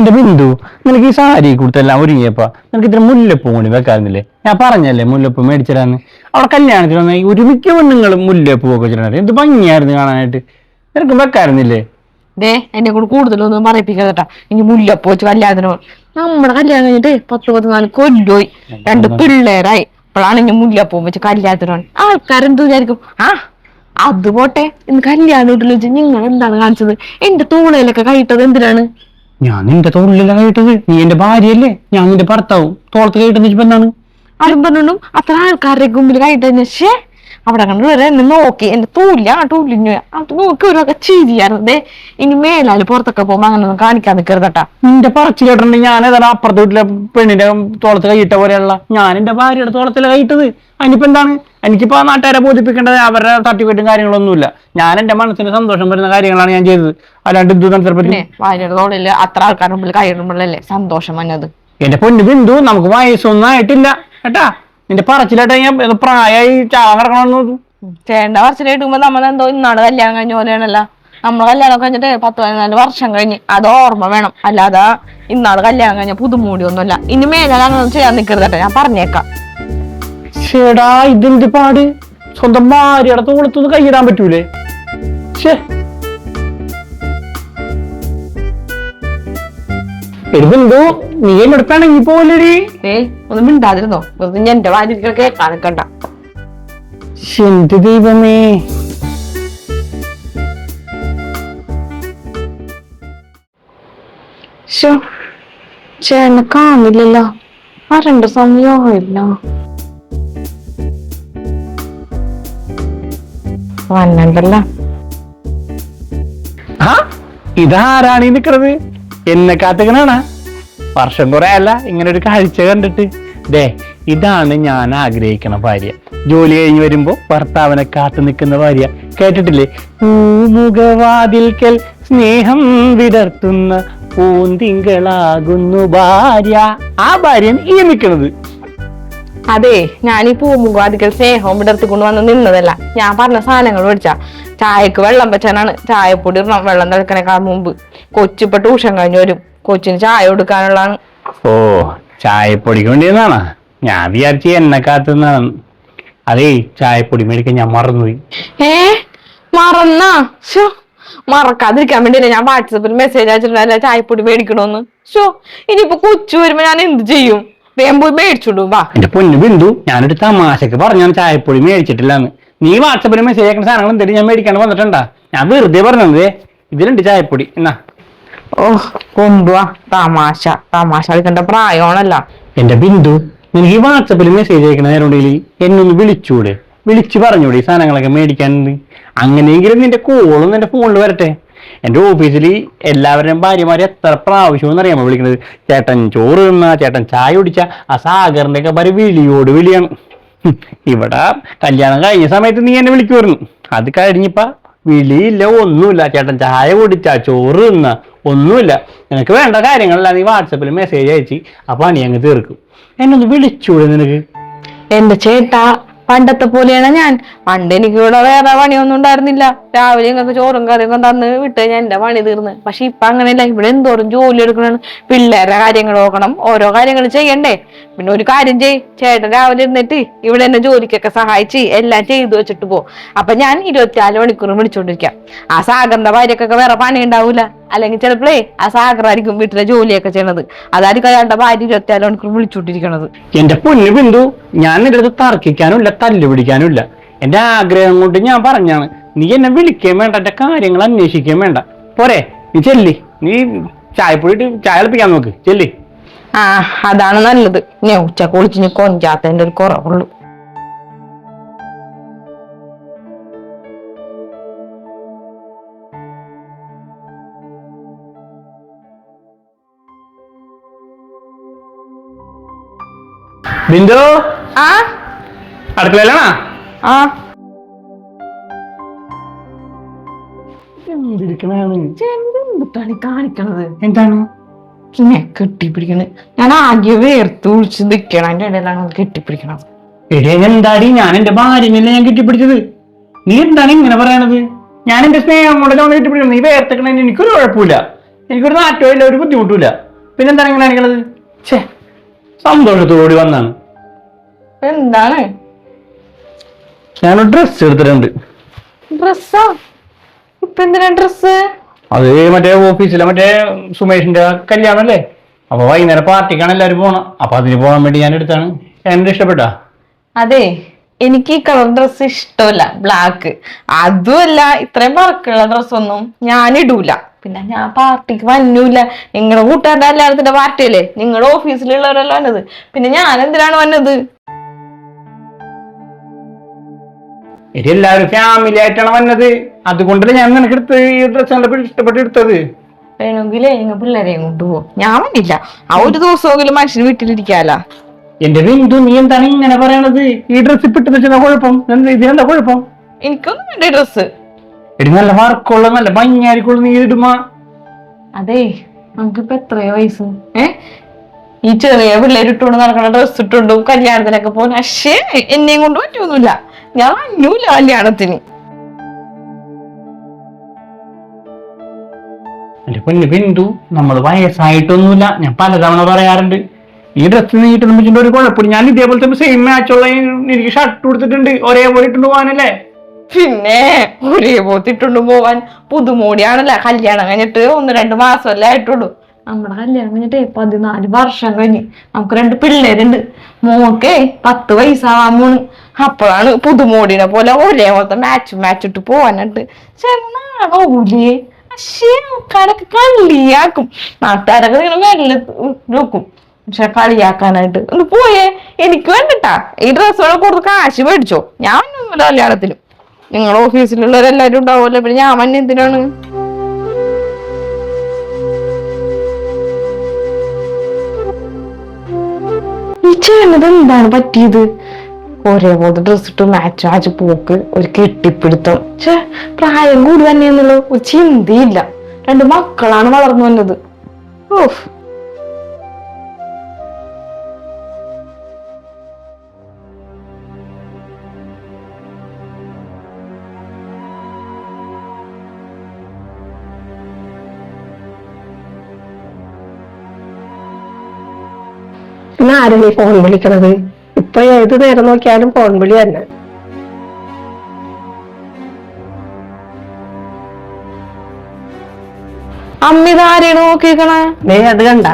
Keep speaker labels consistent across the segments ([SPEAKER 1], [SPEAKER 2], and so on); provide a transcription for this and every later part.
[SPEAKER 1] എന്റെ ബിന്ദു നിനക്ക് ഈ സാരി കൊടുത്തെല്ലാം ഒരുങ്ങിയപ്പാ നിനക്ക് ഇത്ര മുല്ലപ്പൂ കൂടി വെക്കാറുന്നില്ലേ ഞാൻ പറഞ്ഞല്ലേ മുല്ലപ്പൂ മേടിച്ചിടാന്ന്. അവിടെ കല്യാണത്തിന് വന്ന ഒരു മിക്ക പെണ്ണുങ്ങളും മുല്ലപ്പൂ ഒക്കെ വെച്ചിട്ടുണ്ട്. എന്ത് ഭംഗിയായിരുന്നു കാണാനായിട്ട്. നിനക്ക് വെക്കാറുന്നില്ലേ
[SPEAKER 2] ദേ എന്നെ കൂടെ കൂടുതലൊന്നും പറയിപ്പിക്കാതട്ടാ ഇനി മുല്ലപ്പൂ വെച്ച് കല്യാണത്തിന് നമ്മുടെ കല്യാണം കഴിഞ്ഞിട്ട് പത്ത് പതിനാല് കൊല്ലോയി. രണ്ട് പിള്ളേരായി. അപ്പോഴാണ് ഇനി മുല്ലപ്പൂ വെച്ച് കല്യാണത്തിന് ആൾക്കാരെന്ത് വിചാരിക്കും? ആ അത് പോട്ടെ. ഇന്ന് കല്യാണം വീട്ടിൽ വെച്ച് നിങ്ങൾ എന്താണ് കാണിച്ചത്? എന്റെ തൂളയിലൊക്കെ കഴിട്ടത് എന്തിനാണ്?
[SPEAKER 1] ഞാൻ നിന്റെ തോളിലല്ല കേട്ടത്. നീ എന്റെ ഭാര്യയല്ലേ? ഞാൻ നിന്റെ ഭർത്താവും. തോളത്ത് കേട്ടെന്ന് വെച്ചപ്പോ എന്താണ്?
[SPEAKER 2] അതും പറഞ്ഞും അത്ര ആൾക്കാരുടെ മുമ്പിൽ കഴിട്ടത് ശേ അവിടെ കണ്ടു വരെ എന്നെ നോക്കി. എന്റെ തൂല്ല ആ തൂലിഞ്ഞു അത് നോക്കി ഒരു ചിരിയായിരുന്നു. ദേ ഇനി മേലാൽ പുറത്തൊക്കെ പോകുമ്പോ അങ്ങനെ ഒന്നും കാണിക്കാൻ നിൽക്കരുതട്ടാ
[SPEAKER 1] നിന്റെ പറച്ചിലോട്ടുണ്ട് ഞാൻ ഏതാണ് അപ്പുറത്തെ വീട്ടിലെ പെണ്ണിന്റെ തോളത്ത് കൈയിട്ട പോലെയുള്ള ഞാൻ എന്റെ ഭാര്യയുടെ തോളത്തിലെ കൈയിട്ടത്. അതിനിപ്പോ എന്താണ്? എനിക്കിപ്പോ ആ നാട്ടുകാരെ ബോധിപ്പിക്കേണ്ടത് അവരുടെ തട്ടിക്കെട്ടും കാര്യങ്ങളൊന്നുമില്ല. ഞാൻ എന്റെ മനസ്സിന് സന്തോഷം വരുന്ന കാര്യങ്ങളാണ് ഞാൻ ചെയ്തത്. അല്ലാണ്ട് ഇത് നടത്തിയപ്പോ
[SPEAKER 2] ഭാര്യയുടെ തോളിൽ അത്ര ആൾക്കാരുടെ മുമ്പിൽ കൈയിടുമ്പോഴല്ലേ സന്തോഷം വന്നത്?
[SPEAKER 1] എന്റെ പൊന്നു ബിന്ദു നമുക്ക് വയസ്സൊന്നും ആയിട്ടില്ല. കേട്ടാ? നിന്റെ പറച്ചിലായിട്ട് ഞാൻ പ്രായമായി ചാവാൻ കിടക്കണമെന്ന്
[SPEAKER 2] ചേട്ടന്റെ പറച്ചിൽ കിട്ടുമ്പോ നമ്മളെന്തോ ഇന്നാണ് കല്യാണം കഴിഞ്ഞ പോലെയാണല്ലോ. നമ്മളെ കല്യാണം കഴിഞ്ഞിട്ട് പത്ത് പതിനാല് വർഷം കഴിഞ്ഞ്. അത് ഓർമ്മ വേണം. അല്ലാതെ ഇന്നാൾ കല്യാണം കഴിഞ്ഞ പുതുമൂടി ഒന്നുമല്ല ഇനി മേലെ അങ്ങനെ ചെയ്യാൻ നിൽക്കരുതട്ടെ ഞാൻ പറഞ്ഞേക്കാം.
[SPEAKER 1] ചേടാ ഇതെന്ത് പാട്? സ്വന്തം ഭാര്യയുടെ തോളത്തൊന്ന് കൈയിടാൻ പറ്റൂലേ? ഛേ എടി ബിന്ദു നീ എന്നെ പിണങ്ങി പോലടി
[SPEAKER 2] ഏ ഒന്നും മിണ്ടാതിരുന്നോ? വെറുതെ ഞാൻ എന്റെ വാരിക്കൊക്കെ കണക്കണ്ട
[SPEAKER 1] എന്ത് ദൈവമേ?
[SPEAKER 2] ചേട്ടനെ കാണില്ലല്ലോ വരണ്ട സമയമില്ല വന്നണ്ടല്ലോ.
[SPEAKER 1] ആ ഇതാരാണ് നിക്കണത്? എന്നെ കാത്തുക്കണാണ്? വർഷം കുറെ അല്ല ഇങ്ങനെ ഒരു കാഴ്ച കണ്ടിട്ട്. ദേ ഇതാണ് ഞാൻ ആഗ്രഹിക്കണ ഭാര്യ. ജോലി കഴിഞ്ഞ് വരുമ്പോ ഭർത്താവിനെ കാത്തു നിൽക്കുന്ന ഭാര്യ. കേട്ടിട്ടില്ലേ? പൂമുഖവാതിൽക്കൽ സ്നേഹം വിടർത്തുന്ന പൂന്തിങ്കളാകുന്നു ഭാര്യ. ആ ഭാര്യ ഈ നിൽക്കണത്
[SPEAKER 2] അതെ ഞാൻ ഈ പൂമുഖാദിക്കൽ സ്നേഹവും അടുത്ത് കൊണ്ടുവന്ന് നിന്നതല്ല. ഞാൻ പറഞ്ഞ സാധനങ്ങൾ മേടിച്ച. ചായക്ക് വെള്ളം വെച്ചാനാണ്. ചായപ്പൊടി ഇടണം വെള്ളം തിളക്കണേക്കാൾ മുമ്പ്. കൊച്ചിപ്പോ ട്യൂഷൻ കഴിഞ്ഞ് വരും. കൊച്ചിന് ചായ കൊടുക്കാനുള്ളതാണ്.
[SPEAKER 1] ഓ ചായപ്പൊടിക്ക് വേണ്ടിയെന്നാണ്? ഞാൻ വിചാരിച്ചു എന്നെ കാത്തുന്നതാണ് അതേ ചായപ്പൊടി മേടിക്കാൻ ഞാൻ മറന്നുപോയി.
[SPEAKER 2] ഏ മറന്നാ? ഷോ മറക്കാതിരിക്കാൻ വേണ്ടി ഞാൻ വാട്സപ്പിൽ മെസ്സേജ് അയച്ചിട്ടുണ്ടല്ലേ ചായപ്പൊടി മേടിക്കണോന്ന്. ഷോ ഇനിയിപ്പോ കൊച്ചു വരുമ്പോ ഞാൻ എന്ത് ചെയ്യും? വേഗം പോയി മേടിച്ചോണ്ടു വാ.
[SPEAKER 1] എന്റെ പൊന്നു ബിന്ദു ഞാനൊരു തമാശക്ക് ഞാൻ ചായപ്പൊടി മേടിച്ചിട്ടില്ലാന്ന്. നീ വാട്സപ്പിൽ മെസ്സേജ് അയക്കുന്ന സാധനങ്ങൾ എന്തെങ്കിലും ഞാൻ മേടിക്കാണ്ട് വന്നിട്ടുണ്ടാ? ഞാൻ വെറുതെ പറഞ്ഞത് ഇതിലുണ്ട് ചായപ്പൊടി എന്നാ.
[SPEAKER 2] ഓ കൊണ്ടുവാ തമാശ തമാശ. കളിക്കേണ്ട പ്രായമാണല്ല.
[SPEAKER 1] എന്റെ ബിന്ദു നിനക്ക് ഈ വാട്സപ്പിൽ മെസ്സേജ് അയക്കണ നേരം ഉണ്ടെങ്കിൽ എന്നെ ഒന്ന് വിളിച്ചൂടെ. വിളിച്ച് പറഞ്ഞൂടെ ഈ സാധനങ്ങളൊക്കെ മേടിക്കാൻ അങ്ങനെയെങ്കിലും നിന്റെ കോളും നിന്റെ ഫോണിൽ വരട്ടെ. എന്റെ ഓഫീസിൽ എല്ലാവരുടെയും ഭാര്യമാരെ എത്ര പ്രാവശ്യം എന്നറിയാമോ വിളിക്കുന്നത്? ചേട്ടൻ ചോറ് തിന്ന ചേട്ടൻ ചായ കുടിച്ച ആ സാഗറിന്റെ ഒക്കെ ഭാര്യ വിളിയോട് വിളിയാണ്. ഇവിടെ കല്യാണം കഴിഞ്ഞ സമയത്ത് നീ എന്നെ വിളിക്കുമായിരുന്നു. അത് കഴിഞ്ഞിപ്പ വിളിയില്ല ഒന്നുമില്ല. ചേട്ടൻ ചായ കുടിച്ച ചോറ് തിന്ന ഒന്നുമില്ല. നിനക്ക് വേണ്ട കാര്യങ്ങളല്ല നീ വാട്സപ്പിൽ മെസ്സേജ് അയച്ച് ആ പണി അങ്ങ് തീർക്കും. എന്നൊന്ന് വിളിച്ചൂടെ നിനക്ക്?
[SPEAKER 2] എന്റെ ചേട്ടാ പണ്ടത്തെ പോലെയാണ് ഞാൻ. പണ്ട് എനിക്ക് ഇവിടെ വേറെ പണിയൊന്നും ഉണ്ടായിരുന്നില്ല. രാവിലെ ഇങ്ങനെ ചോറും കറിയൊക്കെ തന്ന് വിട്ട് ഞാൻ എന്റെ പണി തീർന്ന്. പക്ഷെ ഇപ്പൊ അങ്ങനെയല്ല ഇവിടെ എന്തോരം ജോലി എടുക്കണം പിള്ളേരുടെ കാര്യങ്ങൾ നോക്കണം ഓരോ കാര്യങ്ങൾ ചെയ്യണ്ടേ. പിന്നെ ഒരു കാര്യം ചെയ് ചേട്ടൻ രാവിലെ ഇരുന്നിട്ട് ഇവിടെ എന്നെ ജോലിക്കൊക്കെ സഹായിച്ച് എല്ലാം ചെയ്തു വെച്ചിട്ട് പോ. അപ്പൊ ഞാൻ ഇരുപത്തിനാല് മണിക്കൂർ വിളിച്ചോണ്ടിരിക്കാം. ആ സാഗറിന്റെ ഭാര്യക്കൊക്കെ വേറെ പണി ഉണ്ടാവൂല. അല്ലെങ്കിൽ ചിലപ്പോഴേ ആ സാഗറായിരിക്കും വീട്ടിലെ ജോലിയൊക്കെ ചെയ്യണത്. അതായിരിക്കും അയാളുടെ ഭാര്യ ഇരുപത്തിനാല് മണിക്കൂർ വിളിച്ചോണ്ടിരിക്കണത്.
[SPEAKER 1] എന്റെ പൊന്നു ബിന്ദു ഞാൻ നിന്റെ അടുത്ത് തർക്കിക്കാനും ഇല്ല തല്ലുപിടിക്കാനും ഇല്ല. എന്റെ ആഗ്രഹം കൊണ്ട് ഞാൻ പറഞ്ഞാണ് നീ എന്നെ വിളിക്കുകയും വേണ്ട എന്റെ കാര്യങ്ങൾ അന്വേഷിക്കുകയും വേണ്ട. പോരെ നീ ചെല്ലി. നീ ചായപ്പൊടിയിട്ട് ചായ കളിപ്പിക്കാൻ നോക്ക്. ചെല്ലി.
[SPEAKER 2] ആ അതാണ് നല്ലത്. ഞാൻ ഉച്ച കുളിച്ചിന് കൊഞ്ചാത്തതിന്റെ ഒരു കുറവുള്ളൂ.
[SPEAKER 1] ബിന്ദു?
[SPEAKER 2] ആ?
[SPEAKER 1] അടുക്കളയിലാണോ?
[SPEAKER 2] ആ.
[SPEAKER 1] എന്തിരിക്കണാണ്
[SPEAKER 2] എന്താണ് കാണിക്കണത്?
[SPEAKER 1] എന്താണ്?
[SPEAKER 2] ഇങ്ങനെ കെട്ടിപ്പിടിക്കണത് ഞാൻ ആകെ വേർത്ത് വിളിച്ച് നിൽക്കണം അതിന്റെ ഇടയിലാണ് അത് കെട്ടിപ്പിടിക്കണത്
[SPEAKER 1] എടേ എന്താടി ഞാൻ എന്റെ ഭാര്യനല്ലേ ഞാൻ കെട്ടിപ്പിടിച്ചത്. നീ എന്താണ് ഇങ്ങനെ പറയണത്? ഞാൻ എന്റെ സ്നേഹം കൊണ്ട് ഞാൻ കെട്ടിപ്പിടിക്കണം നീ വേർത്തക്കണ എനിക്കൊരു കുഴപ്പമില്ല എനിക്കൊരു നാറ്റവും ഇല്ല ഒരു ബുദ്ധിമുട്ടില്ല പിന്നെന്താണ് ഇങ്ങനെ കാണിക്കണത്? ഛേ സന്തോഷത്തോടി വന്നാണ്.
[SPEAKER 2] എന്താണ്?
[SPEAKER 1] ഞാനൊരു ഡ്രസ്സ് എടുത്തിട്ടുണ്ട്.
[SPEAKER 2] ഡ്രസ്സാ ഇപ്പൊ എന്തിനാ ഡ്രസ്സ്
[SPEAKER 1] അത് മറ്റേ ഓഫീസിലെ മറ്റേ സുമേഷിന്റെ കല്യാണല്ലേ? അപ്പൊ വൈകുന്നേരം പാർട്ടിക്കാണ് എല്ലാരും പോണം. അപ്പൊ അതിന് പോകാൻ വേണ്ടി ഞാൻ എടുത്താണ്. എന്റെ ഇഷ്ടപ്പെട്ടാ?
[SPEAKER 2] അതെ എനിക്ക് ഈ കളർ ഡ്രസ് ഇഷ്ടമല്ല ബ്ലാക്ക് അതുമല്ല ഇത്രയും വർക്കുള്ള ഡ്രസ്സൊന്നും ഞാൻ ഇടൂല. പിന്നെ ഞാൻ പാർട്ടിക്ക് വന്നൂല. നിങ്ങളുടെ കൂട്ടുകാരുടെ കല്യാണത്തിന്റെ പാർട്ടിയല്ലേ നിങ്ങളുടെ ഓഫീസിലുള്ളവരെല്ലാം വന്നത്? പിന്നെ ഞാൻ എന്തിനാണ് വന്നത്?
[SPEAKER 1] ഇത് എല്ലാവരും ഫാമിലി ആയിട്ടാണ് വന്നത്. അതുകൊണ്ടല്ലേ ഞാൻ നിനക്ക് എടുത്ത് ഈ ഡ്രസ് ഇഷ്ടപ്പെട്ട് എടുത്തത്?
[SPEAKER 2] വേണമെങ്കിലേ നിങ്ങൾ പിള്ളേരെയും കൊണ്ടുപോകും ഞാൻ വന്നില്ല. ആ ഒരു ദിവസമെങ്കിലും മനുഷ്യന് വീട്ടിലിരിക്കാല.
[SPEAKER 1] എന്റെ ബിന്ദു നീ എന്താണ് ഇങ്ങനെ പറയണത്? ഈ ഡ്രസ് ഇപ്പിട്ട് വെച്ചാ കുഴപ്പം? എന്താ ഇതിനെന്താ കുഴപ്പം?
[SPEAKER 2] എനിക്കൊന്നും വേണ്ട
[SPEAKER 1] എടി നല്ല വർക്കുള്ള നല്ല ഭംഗിയായിരിക്കുള്ള നീ ഇടുമാ
[SPEAKER 2] അതെ നമുക്കിപ്പോ എത്രയോ വയസ്സ്. ഏ? ഈ ചെറിയ പിള്ളേർ ഇട്ടുകൊണ്ട് നടക്കണ ഡ്രസ്സ് ഇട്ടുകൊണ്ടും കല്യാണത്തിനൊക്കെ പോകുന്ന പക്ഷേ എന്നെയും കൊണ്ട് പറ്റൊന്നുമില്ല. ഞാൻ അഞ്ഞൂല കല്യാണത്തിന്
[SPEAKER 1] എന്റെ പൊന്നു ബിന്ദു നമ്മൾ വയസ്സായിട്ടൊന്നുമില്ല. ഞാൻ പലതവണ പറയാറുണ്ട്. ഈ ഡ്രസ്സ് നീട്ടി വെച്ചിട്ട് ഒരു കുഴപ്പമില്ല. ഞാൻ ഇതേപോലത്തെ സെയിം മാച്ചുള്ള എനിക്ക് ഷർട്ട് കൊടുത്തിട്ടുണ്ട് ഒരേപോലെ ഇട്ടുണ്ട് പോകാനല്ലേ?
[SPEAKER 2] പിന്നെ ഒരേ ഇട്ടുണ്ട് പോവാൻ പുതുമോടിയാണല്ലോ? കല്യാണം കഴിഞ്ഞിട്ട് ഒന്ന് രണ്ട് മാസമല്ലേ ആയിട്ടുള്ളൂ. നമ്മുടെ കല്യാണം കഴിഞ്ഞിട്ട് പതിനാല് വർഷം കഴിഞ്ഞ്. നമുക്ക് രണ്ട് പിള്ളേരുണ്ട്. മോക്കേ പത്ത് വയസ്സാവാൻ പോണ്. അപ്പോഴാണ് പുതുമോടിനെ പോലെ ഒരേ പോലത്തെ മാച്ച് മാച്ച് പോവാനുണ്ട്. ചേട്ടനാണോലേ പക്ഷേ കളിയാക്കും. നാട്ടുകാരൊക്കെ ഇങ്ങനെ വെല്ല നോക്കും പക്ഷെ കളിയാക്കാനായിട്ട്. ഒന്ന് പോയേ എനിക്ക് വേണ്ടിട്ടാ. ഈ ഡ്രസ്സുകൾ കൊടുത്ത് കാശ് മേടിച്ചോ. ഞാൻ കല്യാണത്തിനും. നിങ്ങളുടെ ഓഫീസിലുള്ളവരെല്ലാരും ഉണ്ടാവുമല്ലോ. പിന്നെ ഞാൻ വന്നെ എന്തിനാണ്? ഈ ചെയ്യണത് എന്താണ് പറ്റിയത്? ഒരേപോലത്തെ ഡ്രസ് ഇട്ട് മാച്ച് മാച്ച് പോക്ക് ഒരു കെട്ടിപ്പിടുത്തം. ഛേ പ്രായം കൂടി തന്നെയെന്നുള്ളു ഒരു ചിന്തയില്ല. രണ്ട് മക്കളാണ് വളർന്നു വന്നത്. ഓഫ്
[SPEAKER 3] ഇന്ന് ആരല്ലേ ഫോൺ വിളിക്കണത്? ഇപ്പൊ ഏത് നേരം നോക്കിയാലും ഫോൺ വിളി തന്നെ.
[SPEAKER 2] അമ്മ ഇതാരെയാണ് നോക്കിയേക്കണേ?
[SPEAKER 3] ദേ അത് കണ്ട.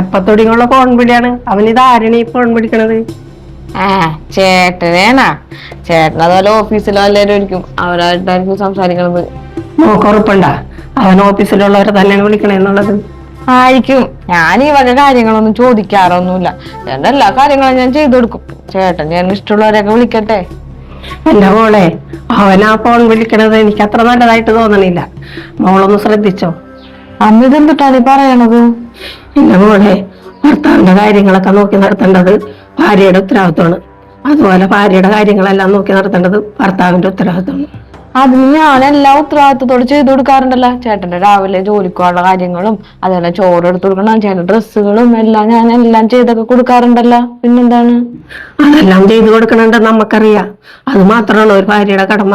[SPEAKER 3] എപ്പത്തൊടിങ്ങുള്ള ഫോൺ വിളിയാണ്? അവനിത് ആരാണ് ഈ ഫോൺ വിളിക്കണത്?
[SPEAKER 2] ആ ചേട്ടനേനാ ചേട്ടൻ അതുപോലെ ഓഫീസിലോ എല്ലാവരും ആയിരിക്കും അവരായിട്ടായിരിക്കും സംസാരിക്കണത്.
[SPEAKER 3] നോക്കുറപ്പണ്ട അവൻ ഓഫീസിലുള്ളവരെ തന്നെയാണ് വിളിക്കണെന്നുള്ളത്
[SPEAKER 2] ആയിരിക്കും. ഞാൻ ഈ വക കാര്യങ്ങളൊന്നും ചോദിക്കാറൊന്നുമില്ല. ചേട്ടൻ എല്ലാ കാര്യങ്ങളും ഞാൻ ചെയ്തു കൊടുക്കും ചേട്ടൻ ഞാൻ ഇഷ്ടമുള്ളവരെയൊക്കെ വിളിക്കട്ടെ?
[SPEAKER 3] എന്റെ മോളെ അവൻ ആ ഫോൺ വിളിക്കണത് എനിക്ക് അത്ര നല്ലതായിട്ട് തോന്നണില്ല. മോളൊന്ന് ശ്രദ്ധിച്ചോ?
[SPEAKER 2] അമ്മ ഇതെന്തിട്ടാണ് പറയണത്?
[SPEAKER 3] എന്റെ മോളെ ഭർത്താവിന്റെ കാര്യങ്ങളൊക്കെ നോക്കി നടത്തേണ്ടത് ഭാര്യയുടെ ഉത്തരവാദിത്വമാണ്. അതുപോലെ ഭാര്യയുടെ കാര്യങ്ങളെല്ലാം നോക്കി നടത്തേണ്ടത് ഭർത്താവിന്റെ ഉത്തരവാദിത്തമാണ്
[SPEAKER 2] അതിന് ഞാൻ എല്ലാ ഉത്തരവാദിത്തത്തോട് ചെയ്തു കൊടുക്കാറുണ്ടല്ലോ. ചേട്ടന്റെ രാവിലെ ജോലിക്കുള്ള കാര്യങ്ങളും അതേപോലെ ചോറ് എടുത്തു കൊടുക്കണം ചേട്ടൻ ഡ്രസ്സുകളും എല്ലാം ഞാൻ എല്ലാം ചെയ്തൊക്കെ കൊടുക്കാറുണ്ടല്ലോ. പിന്നെന്താണ്?
[SPEAKER 3] അതെല്ലാം ചെയ്തു കൊടുക്കണുണ്ട് നമുക്കറിയാം അത് മാത്രമാണ് ഒരു ഭാര്യയുടെ കടമ?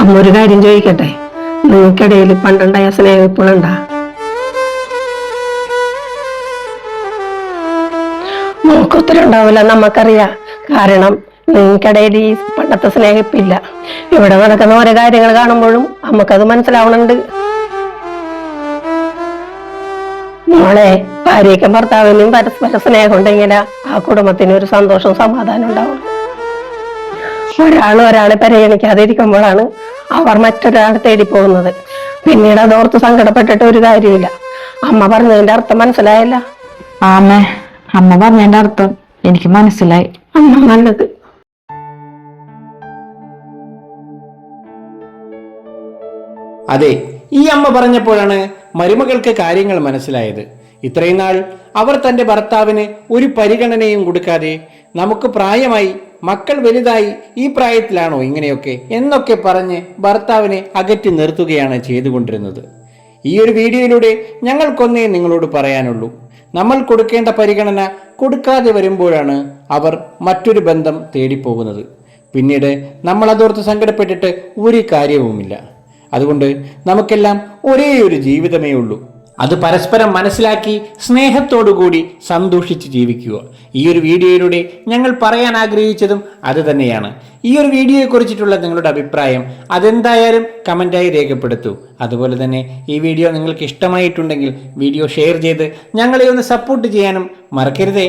[SPEAKER 3] അമ്മ ഒരു കാര്യം ചോദിക്കട്ടെ? നിങ്ങൾക്കിടയിൽ പണ്ടുണ്ടായ സ്നേഹം ഇപ്പോഴുണ്ടാ ഉണ്ടാവില്ല നമുക്കറിയാം. കാരണം നിങ്ങൾക്കിടയിൽ ഈ പണ്ടത്തെ സ്നേഹിപ്പില്ല ഇവിടെ നടക്കുന്ന ഓരോ കാര്യങ്ങൾ കാണുമ്പോഴും നമുക്കത് മനസ്സിലാവണുണ്ട്. മോളെ ഭാര്യയ്ക്കും ഭർത്താവിനും പരസ്പര സ്നേഹം ഉണ്ടെങ്കിൽ ആ കുടുംബത്തിന് ഒരു സന്തോഷം സമാധാനം ഉണ്ടാവും. ഒരാൾ ഒരാളെ പരിഗണിക്കാതെ ഇരിക്കുമ്പോഴാണ് അവർ മറ്റൊരാളെ തേടി പോകുന്നത് പിന്നീട് അതോർത്ത് സങ്കടപ്പെട്ടിട്ട് ഒരു കാര്യമില്ല അമ്മ പറഞ്ഞതിന്റെ അർത്ഥം മനസ്സിലായല്ല?
[SPEAKER 2] ആമേ. അമ്മ പറഞ്ഞതിന്റെ അർത്ഥം എനിക്ക് മനസ്സിലായി.
[SPEAKER 3] അമ്മ നല്ലത്.
[SPEAKER 4] അതെ ഈ അമ്മ പറഞ്ഞപ്പോഴാണ് മരുമകൾക്ക് കാര്യങ്ങൾ മനസ്സിലായത്. ഇത്രയും നാൾ അവർ തന്റെ ഭർത്താവിന് ഒരു പരിഗണനയും കൊടുക്കാതെ നമുക്ക് പ്രായമായി മക്കൾ വലുതായി ഈ പ്രായത്തിലാണോ ഇങ്ങനെയൊക്കെ എന്നൊക്കെ പറഞ്ഞ് ഭർത്താവിനെ അകറ്റി നിർത്തുകയാണ് ചെയ്തുകൊണ്ടിരുന്നത്. ഈ ഒരു വീഡിയോയിലൂടെ ഞങ്ങൾക്കൊന്നേ നിങ്ങളോട് പറയാനുള്ളൂ. നമ്മൾ കൊടുക്കേണ്ട പരിഗണന കൊടുക്കാതെ വരുമ്പോഴാണ് അവർ മറ്റൊരു ബന്ധം തേടിപ്പോകുന്നത്. പിന്നീട് നമ്മൾ അതോർത്ത് സങ്കടപ്പെട്ടിട്ട് ഒരു കാര്യവുമില്ല.
[SPEAKER 1] അതുകൊണ്ട് നമുക്കെല്ലാം ഒരേ ഒരു ജീവിതമേ ഉള്ളൂ. അത് പരസ്പരം മനസ്സിലാക്കി സ്നേഹത്തോടുകൂടി സന്തോഷിച്ച് ജീവിക്കുക. ഈ ഒരു വീഡിയോയിലൂടെ ഞങ്ങൾ പറയാൻ ആഗ്രഹിച്ചതും അത് തന്നെയാണ്. ഈ ഒരു വീഡിയോയെക്കുറിച്ചിട്ടുള്ള നിങ്ങളുടെ അഭിപ്രായം അതെന്തായാലും കമന്റായി രേഖപ്പെടുത്തൂ. അതുപോലെ തന്നെ ഈ വീഡിയോ നിങ്ങൾക്ക് ഇഷ്ടമായിട്ടുണ്ടെങ്കിൽ വീഡിയോ ഷെയർ ചെയ്ത് ഞങ്ങളെ ഒന്ന് സപ്പോർട്ട് ചെയ്യാനും മറക്കരുതേ.